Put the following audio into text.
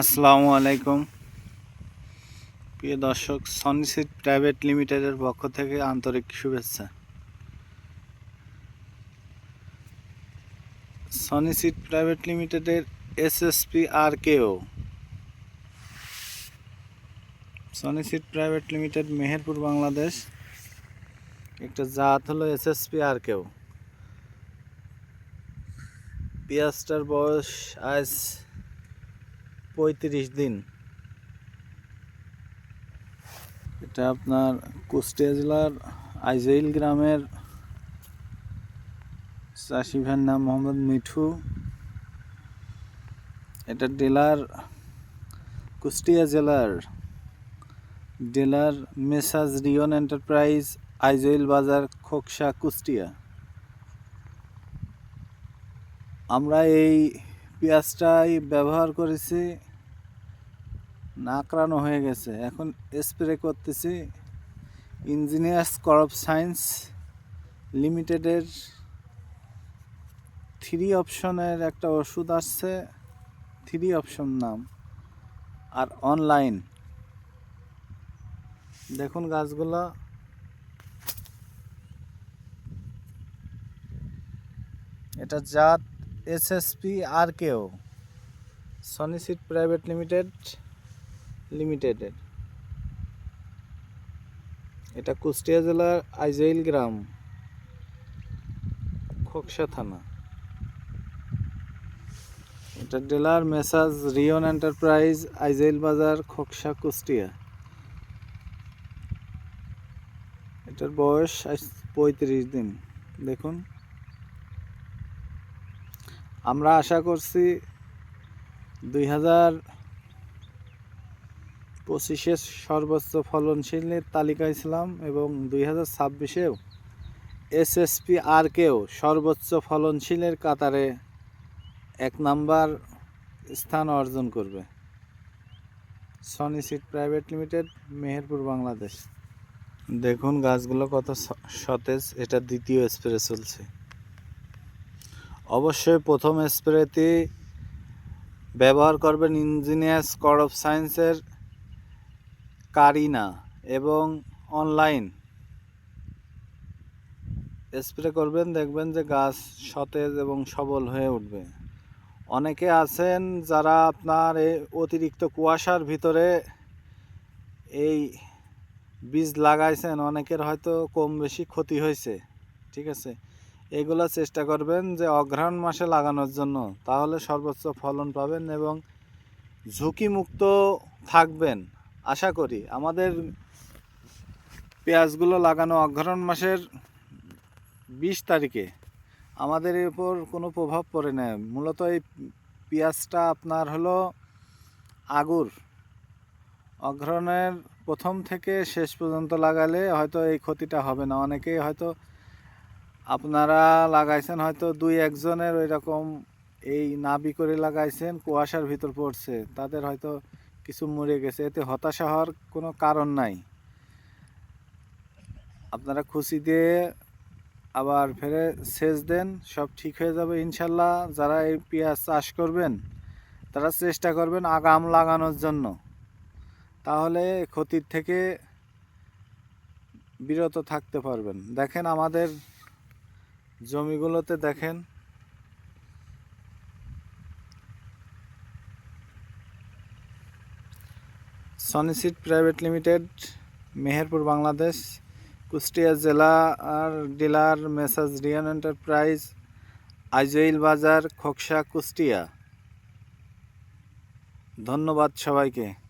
আসসালামু আলাইকুম। প্রিয় দর্শক সনিসিট প্রাইভেট লিমিটেডের পক্ষ থেকে আন্তরিক শুভেচ্ছা। সনিসিট প্রাইভেট লিমিটেডের এসএসপি আর কেও সনিসিট প্রাইভেট লিমিটেড মেহেরপুর, বাংলাদেশ। একটা জাত হলো এসএসপি আর কেও পেঁয়াজটার বয়স আজ পঁয়ত্রিশ দিন। এটা আপনার কুষ্টিয়া জেলার আইজাইল গ্রামের চাষি ভাইয়ের নাম মোহাম্মদ মিঠু। এটা ডেলার কুষ্টিয়া জেলার ডেলার মেসাজ রিয়ন এন্টারপ্রাইজ আইজইল বাজার খোকসা কুষ্টিয়া। আমরা এই পেঁয়াজটাই ব্যবহার করেছি, নাকড়ানো হয়ে গেছে। এখন স্প্রে করতেছি ইঞ্জিনিয়ার্স করপ সায়েন্স লিমিটেডের থ্রি অপশনের একটা ওষুধ আসছে থ্রি অপশন নাম, আর অনলাইন দেখুন গাছগুলো। এটা জাত এসএসপি আর কেও? সনিসিট প্রাইভেট লিমিটেড লিমিটেডের এটা কুষ্টিয়া জেলার আইজাইল গ্রাম, খোকসা থানা। এটা ডিলার মেসাজ রিয়ন এন্টারপ্রাইজ আইজাইল বাজার, খোকসা, কুষ্টিয়া। এটার বয়স পঁয়ত্রিশ দিন। দেখুন। আমরা আশা করছি দুই হাজার পঁচিশের সর্বোচ্চ ফলনশীলের তালিকায় ছিলাম এবং দুই হাজার ছাব্বিশেও এসএসপি আর কেও সর্বোচ্চ ফলনশীলের কাতারে এক নাম্বার স্থান অর্জন করবে। Sonisit private limited, Meherpur, Bangladesh. দেখুন গাছগুলো কত সতেজ, এটা দ্বিতীয় স্প্রে চলছে। অবশ্যই প্রথম স্প্রেতে ব্যবহার করবেন ইঞ্জিনিয়ার্স কর অফ সায়েন্সের কারিনা এবং অনলাইন। স্প্রে করবেন, দেখবেন যে গাছ সতেজ এবং সবল হয়ে উঠবে। অনেকে আছেন যারা আপনার এই অতিরিক্ত কুয়াশার ভিতরে এই বীজ লাগাইছেন, অনেকের হয়তো কম বেশি ক্ষতি হয়েছে, ঠিক আছে? এগুলো চেষ্টা করবেন যে অঘ্রাণ মাসে লাগানোর জন্য। তাহলে সর্বোচ্চ ফলন পাবেন এবং ঝুঁকিমুক্ত থাকবেন। আশা করি আমাদের পেঁয়াজগুলো লাগানো অঘ্রাণ মাসের বিশ তারিখে আমাদের এর উপর কোনো প্রভাব পড়ে না। মূলত এই পেঁয়াজটা আপনার হলো আগুর। অঘ্রাণের প্রথম থেকে শেষ পর্যন্ত লাগালে হয়তো এই ক্ষতিটা হবে না। অনেকেই হয়তো আপনারা লাগাইছেন হয়তো দুই একজনের ওই রকম এই নাবি করে লাগাইছেন, কুয়াশার ভিতর পড়ছে, তাদের হয়তো কিছু মরে গেছে। এতে হতাশা হওয়ার কোনো কারণ নাই। আপনারা খুশি দিয়ে আবার ফেরে সেচ দেন, সব ঠিক হয়ে যাবে ইনশাল্লাহ। যারা এই পেঁয়াজ চাষ করবেন, তারা চেষ্টা করবেন আগাম লাগানোর জন্য। তাহলে ক্ষতির থেকে বিরত থাকতে পারবেন। দেখেন আমাদের জমিগুলোতে দেখেন। সনিসিট প্রাইভেট লিমিটেড, মেহেরপুর, বাংলাদেশ, কুষ্টিয়া জেলা আর ডিলার মেসাজ রিয়ান এন্টারপ্রাইজ, আইজইল বাজার, খোকসা, কুষ্টিয়া। ধন্যবাদ সবাইকে।